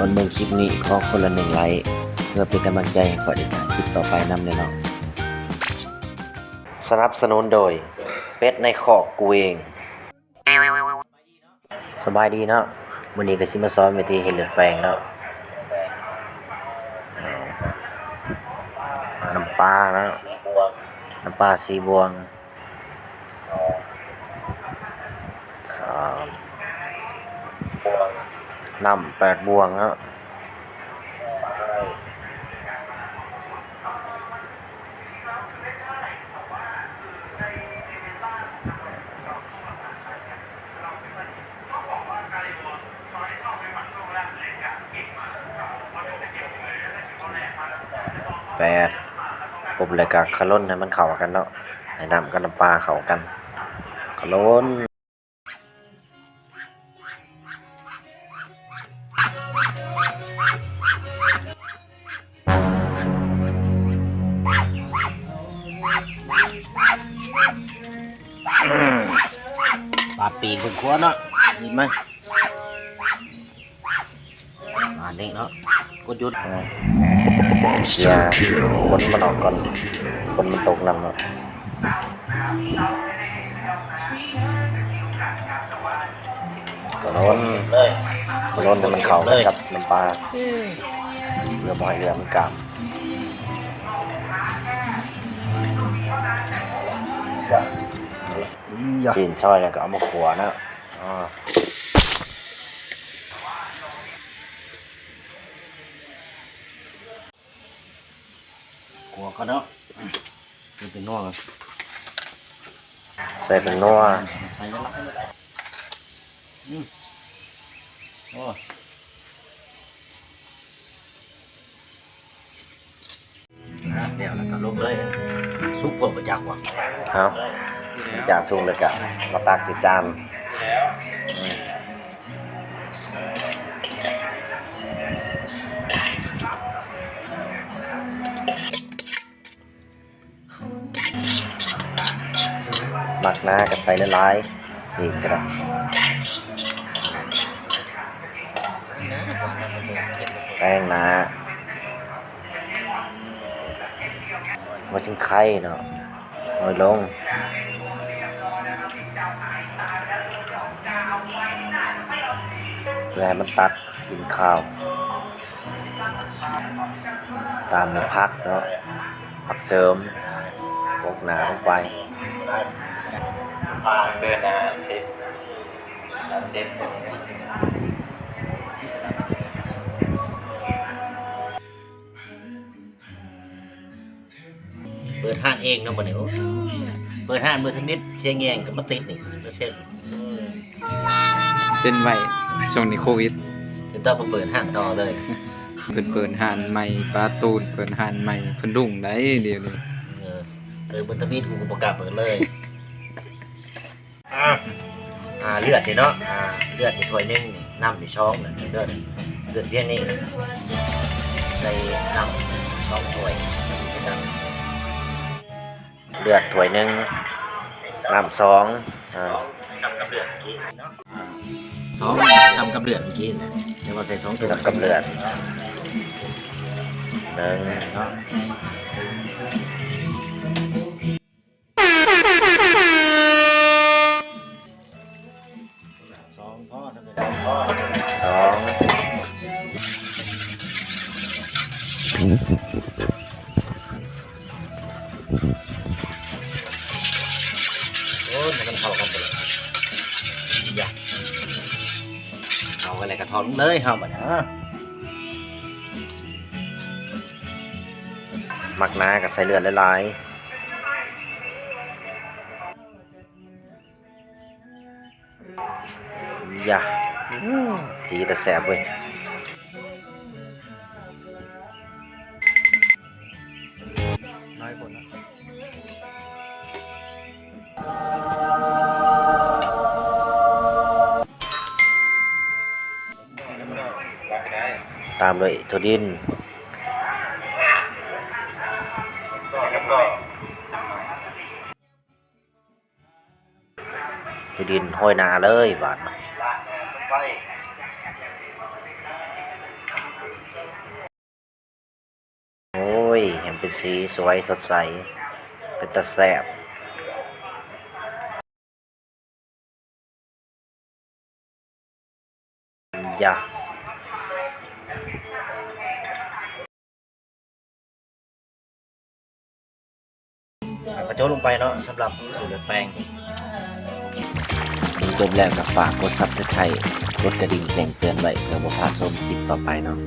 ก่อนเบิ่งคลิปนี้ขอคนละหนึ่งไลค์เพื่อเป็นกำลังใจให้ขอยได้สร้างคลิปต่อไปนำแน่นอนสนับสนุนโดยเป็ดในคอกกูเอง สบายดีเนาะวันนี้ก็สิมาสอนวิธีเฮ็ดเลือดแปลงแล้วน้ำปลานะน้ำปลาสีบวงสาม นำแปดบวงแล้วแปดอบเลยกับขล้นให้มันเข้ากันเนาะให้น้ำกับน้ำปลาเข้ากันขล้น ปลาปีกคุณครัวเนาะนี่ไหมมาเด็กเนาะกดหยุดเชียร์คนมันออกก่อนคนมันตกนำเนาะก็ร้อนเลยร้อนแต่มันเข่ากันกับน้ำปลาเรือบอยเรือมันกาม ชินช่อยแล้วก็เอามาขัวนะอ่าหัวก็เนาะมันเป็นนัวกันใส่เป็นนัวใส่แล้วอืมโอ้อะเดี๋ยวแล้วก็ลงเลยซุปเปอร์ประจักษ์ว่ะเอาจากซุงเลยกะมาตักสิจานหมักหน้าก็ใส่ละลายๆอีกกระแป้งหนามาชิงไข่เนาะน้อยลง เพื่อให้มันตัดกินข้าว ตามด้วยพักเนาะผักเสริมพวกหนาลงไปปาเกินนะเซฟเซฟเปิดห้างเองเนาะบ่เนี่ยเปิดห้างมือทนิดเชียงแยงกับมาติดนี่เปอร์เซ็นต์ เส้นไหวช่วงนี้โควิดถึงต้องมาเปิดห้างต่อเลย เพิ่นเปิดหานใหม่ปลาตูนเปิดหานใหม่เพิ่นดุ่งได้เดี๋ยวนี้เออเออบนทมิดกูก็ประกล้าศเปิดเลย อ่าอ่าเลือดนี่เนาะอ่าเลือดนี่ถ้วยหนึงนี่น้ำนี่ช้องเลยเลือดเลือดเพียงนี้ใส่น้ำสองถ้วยน้ำเลือดถ้วยหนึ่งน้ำสองอ่า สองจำกับเลือดเมื่อกี้นะเดี๋ยวมาใส่สองถ้วยกับกับเลือดหนึ่งสองพ่อทำเป็นสองโอ้ยมันเข้ากันไปเลย เอาอะไรกระทอนเลยเฮาบ่นะหมักน้าก็ใส่เลือดละลายๆอย่าสีแต่แสบเว้ยน้อยคนนะ ตามด้วยโทดินโทดินห้อยนาเลยบาทโอ้ยเห็นเป็นสีสวยสดใส เป็นตะแสบยา กระโจนลงไปเนาะสำหรับสูตรเลือดแปลงดูจบแล้วก็ฝากกด Subscribe กดกระดิ่งแจ้งเตือนไว้เพื่อบ่พลาดชมคลิปต่อไปเนาะ